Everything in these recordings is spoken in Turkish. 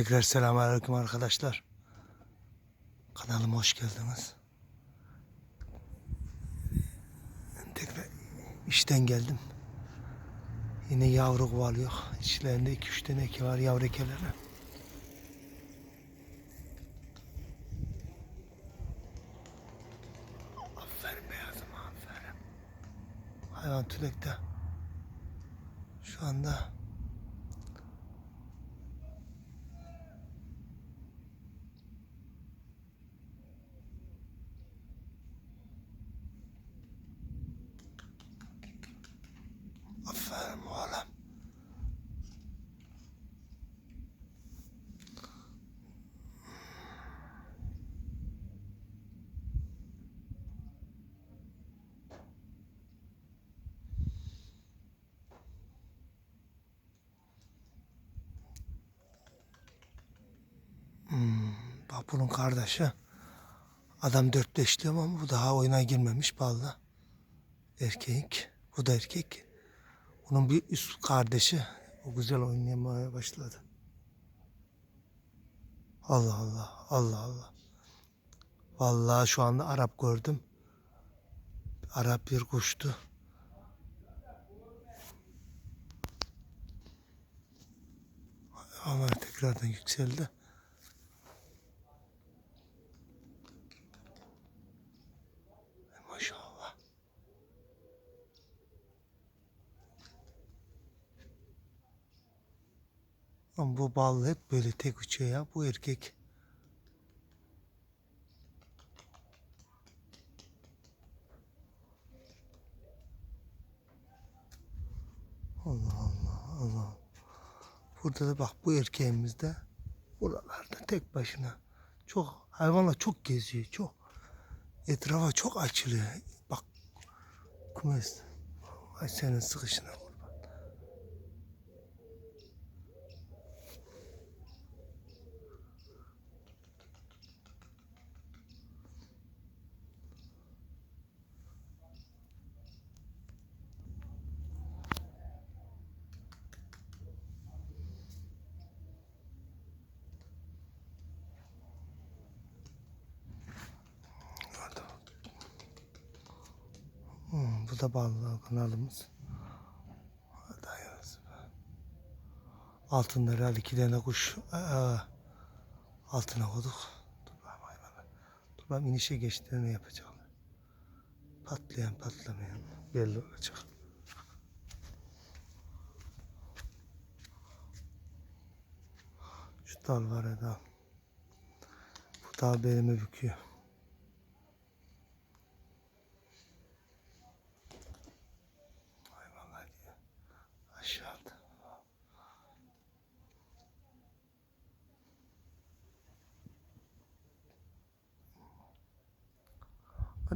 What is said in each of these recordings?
Tekrar selamünaleyküm arkadaşlar. Kanalıma hoş geldiniz. Tekrar işten geldim. Yine yavru kovalıyor. İçlerinde 2-3 tane eke var yavru ekeleri. Aferin beyazım aferin. Hayvan tülekte. Şu anda Aferin oğlum. Hmm, bak bunun kardeşi. Adam dört beş diyorum ama bu daha oyuna girmemiş bağlı. Erkek. Bu da erkek. Bunun bir üst kardeşi o güzel oynamaya başladı. Allah Allah, Allah Allah. Vallahi şu anda Arap gördüm. Arap bir kuştu. Ama tekrardan yükseldi. Ama bu bal hep böyle tek uçuyor ya. Bu erkek. Allah Allah Allah. Burada da bak bu erkeğimiz de buralarda tek başına. Çok hayvanla çok geziyor. Çok etrafa çok açılıyor. Bak kumes. Ay senin sıkışına kurban. Orada. Hmm, bu da ballı kanalımız. Altında herhalde iki tane kuş aa, altına koyduk. Dur bakayım hayvana. Dur bakayım inişe geçtiğini yapacaklar. Patlayan patlamayan belli olacak. Şu dal var ya dal. Bu dal belimi büküyor. Hayvanlar diyor. Aşağıda.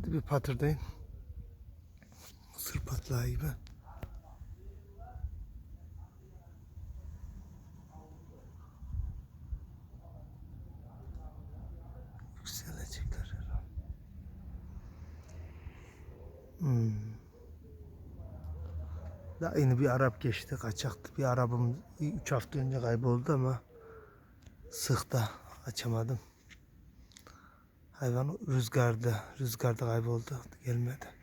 Hadi bir patırdayın. Mısır patlağı gibi. Yükselecekler herhalde. Hmm. Daha yeni bir Arap geçti kaçaktı. Bir Arabım 3 hafta önce kayboldu ama sıkta açamadım. Hayvan rüzgarda, rüzgarda kayboldu. Gelmedi.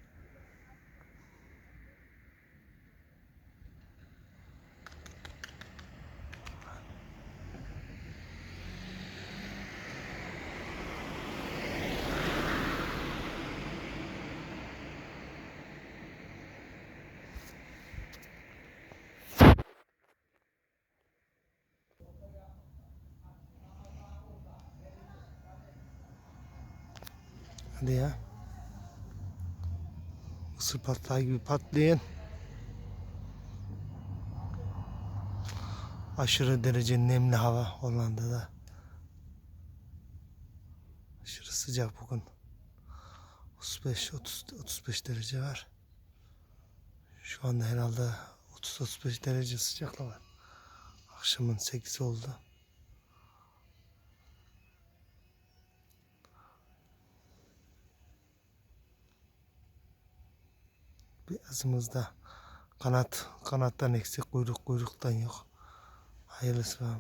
Hadi ya. Mısır patlağı gibi patlayın. Aşırı derece nemli hava Hollanda'da. Aşırı sıcak bugün. 35 30 35 derece var. Şu anda herhalde 30 35 derece sıcaklık var. Akşamın 8 oldu. Beyazımızda kanat kanattan eksik kuyruk kuyruktan yok. Hayırlısı var.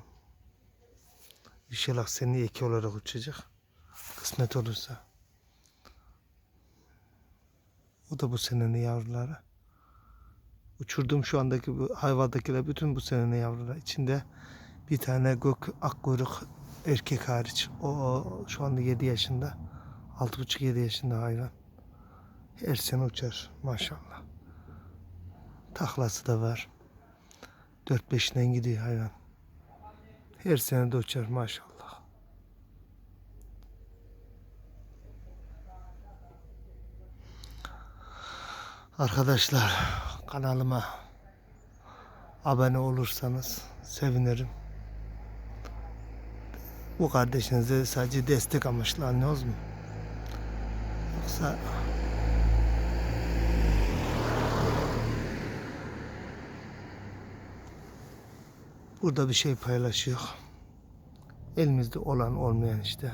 İnşallah seni eki olarak uçacak. Kısmet olursa. O da bu senenin yavruları. Uçurduğum şu andaki bu hayvandakiler bütün bu senenin yavruları. İçinde bir tane gök akkuyruk erkek hariç. O, o şu anda 7 yaşında. 6,5-7 yaşında hayvan. Her sene uçar maşallah. Taklası da var. 4-5'den gidiyor hayvan. Her sene de uçar maşallah. Arkadaşlar kanalıma abone olursanız sevinirim. Bu kardeşinize sadece destek amaçlı anlıyoruz mu? Yoksa burada bir şey paylaşıyor. Elimizde olan olmayan işte.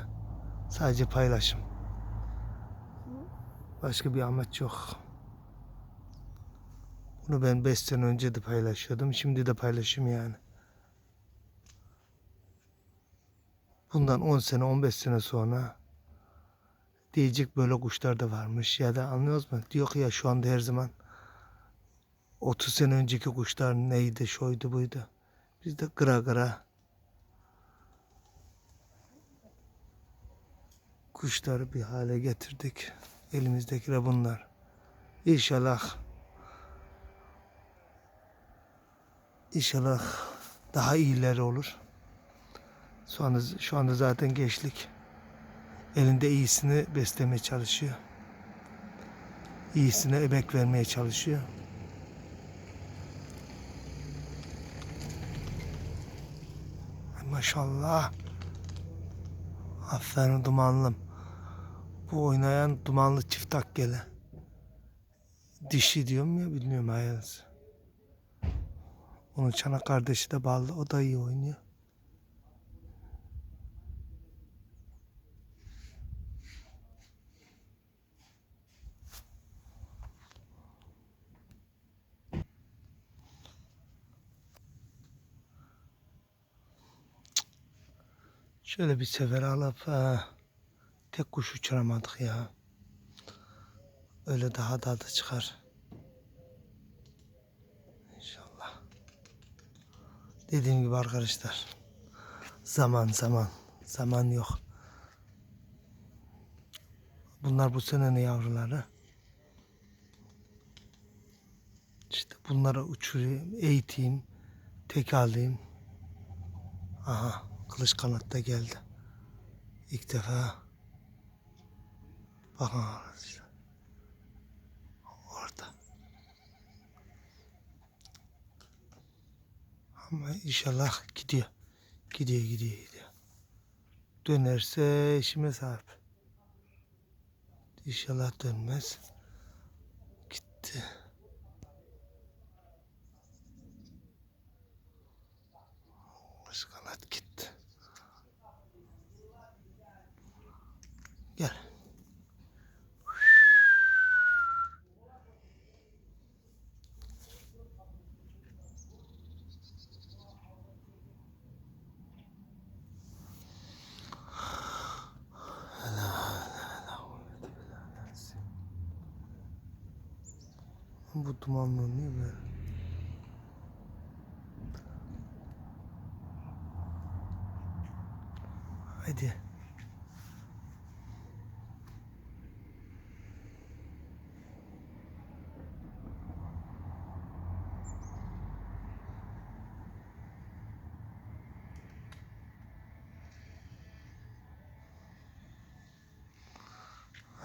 Sadece paylaşım. Başka bir amaç yok. Bunu ben 5 sene önce de paylaşıyordum. Şimdi de paylaşım yani. Bundan 10 sene 15 sene sonra diyecek böyle kuşlar da varmış ya da anlıyoruz mu? Diyor ki ya şu anda her zaman 30 sene önceki kuşlar neydi, şuydu buydu. Biz de gıra gıra kuşları bir hale getirdik. Elimizdekiler bunlar. İnşallah İnşallah daha iyileri olur. Şu anda, şu anda zaten gençlik. Elinde iyisini beslemeye çalışıyor. İyisine emek vermeye çalışıyor. Maşallah. Aferin dumanlım. Bu oynayan dumanlı çift takkeli. Dişi diyorum ya bilmiyorum hayırlısı. Onun çanak kardeşi de bağlı. O da iyi oynuyor. Şöyle bir sefer alıp ha, tek kuş uçuramadık ya. Öyle daha da da çıkar. İnşallah. Dediğim gibi arkadaşlar. Zaman zaman. Zaman yok. Bunlar bu senenin yavruları. İşte bunları uçurayım, eğiteyim, tek alayım. Aha, kılıç kanat da geldi. İlk defa. Bakın arkadaşlar. Orada. Ama inşallah gidiyor. Gidiyor, gidiyor, gidiyor. Dönerse işime sahip. İnşallah dönmez. Gitti. Baş kanat gitti. Gel. Bu dumanlı niye böyle? Haydi.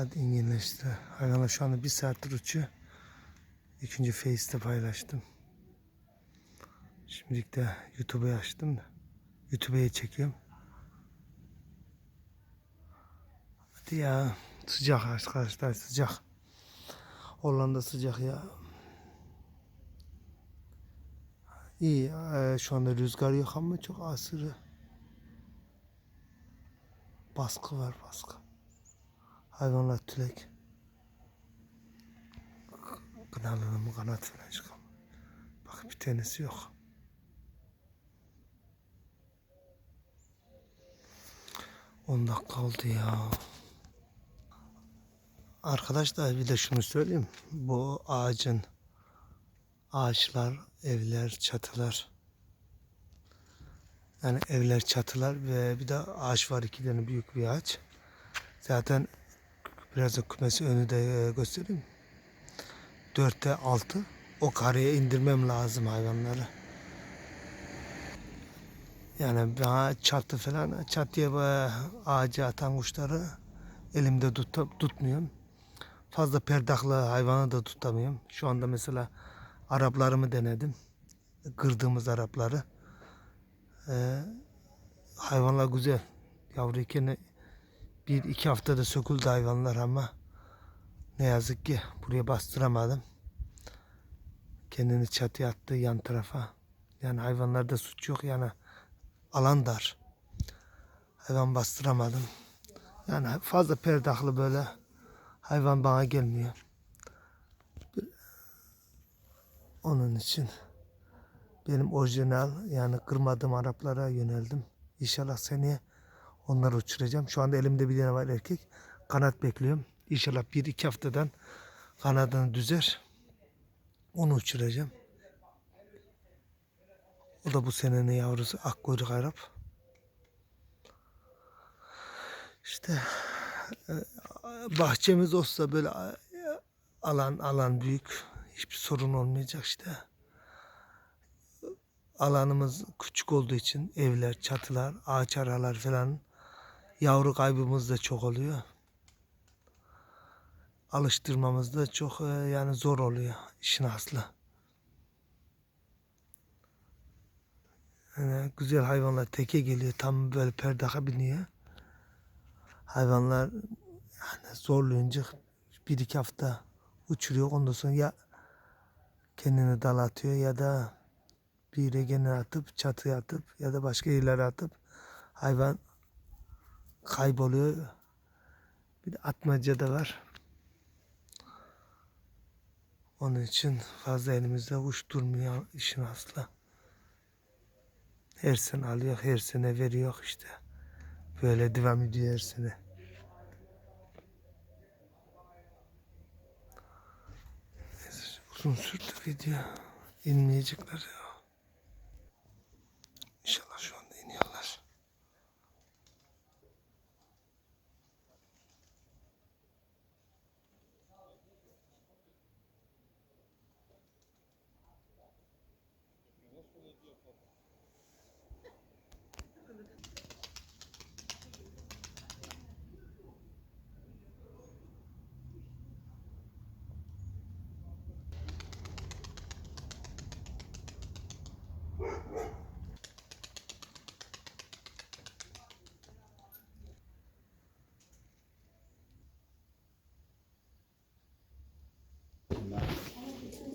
Hadi inginleşti. Hayvanlar şu anda bir saattir uçuyor. İkinci Face'te paylaştım. Şimdilik de YouTube'a açtım da. YouTube'a çekiyorum. Hadi ya. Sıcak arkadaşlar sıcak. Hollanda sıcak ya. İyi e, şu anda rüzgar yok ama çok aşırı. Baskı var baskı. Hayvanlar tülek. Kanalının mı kanat falan çıkıyor. Bak bir tanesi yok. 10 dakika oldu ya. Arkadaşlar bir de şunu söyleyeyim. Bu ağacın ağaçlar, evler, çatılar. Yani evler, çatılar ve bir de ağaç var iki tane büyük bir ağaç. Zaten biraz da kümesi önü de e, göstereyim. Dörtte altı. O kareye indirmem lazım hayvanları. Yani bana çatı falan çatıya ve ağaca atan kuşları elimde tut, tutmuyorum. Fazla perdaklı hayvanı da tutamıyorum. Şu anda mesela Araplarımı denedim. Kırdığımız Arapları. Ee, hayvanlar güzel. Yavruyken bir iki haftada söküldü hayvanlar ama ne yazık ki buraya bastıramadım. Kendini çatıya attı yan tarafa. Yani hayvanlarda suç yok yani alan dar. Hayvan bastıramadım. Yani fazla perdaklı böyle hayvan bana gelmiyor. Onun için benim orijinal yani kırmadığım Araplara yöneldim. İnşallah seneye onları uçuracağım. Şu anda elimde bir tane var erkek. Kanat bekliyorum. İnşallah bir iki haftadan kanadını düzer. Onu uçuracağım. O da bu senenin yavrusu akkuyruk Arap. İşte e, bahçemiz olsa böyle e, alan alan büyük hiçbir sorun olmayacak işte. Alanımız küçük olduğu için evler, çatılar, ağaç aralar falan yavru kaybımız da çok oluyor. Alıştırmamız da çok e, yani zor oluyor işin aslı. Yani güzel hayvanlar teke geliyor tam böyle perdaka biniyor. Hayvanlar yani zorlayınca bir iki hafta uçuruyor ondan sonra ya kendini dal atıyor ya da bir yere atıp çatıya atıp ya da başka yerlere atıp hayvan kayboluyor. Bir de atmaca da var. Onun için fazla elimizde kuş durmuyor işin aslı. Her sene alıyor, her sene veriyor işte. Böyle devam ediyor her sene. Uzun sürdü video. İnmeyecekler ya. İnşallah şu anda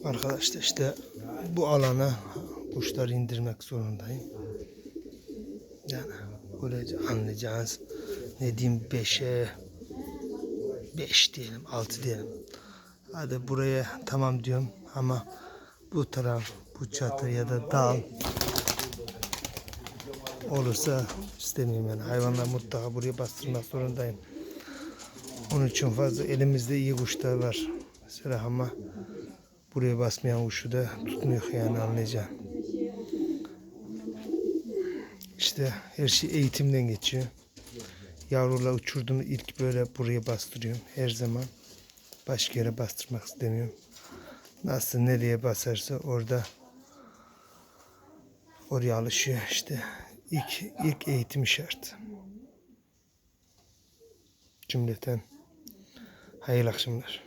Arkadaşlar işte bu alana kuşları indirmek zorundayım. Yani böylece anlayacağınız ne diyeyim 5'e 5 diyelim 6 diyelim. Hadi buraya tamam diyorum ama bu taraf bu çatı ya da dal olursa istemiyorum yani hayvanlar mutlaka buraya bastırmak zorundayım. Onun için fazla elimizde iyi kuşlar var. Mesela ama buraya basmayan kuşu da tutmuyor yani anlayacağım. İşte her şey eğitimden geçiyor. Yavrular uçurduğumu ilk böyle buraya bastırıyorum her zaman. Başka yere bastırmak istemiyorum. Nasıl nereye basarsa orada oraya alışıyor işte. İlk, ilk eğitim şart. Cümleten hayırlı akşamlar.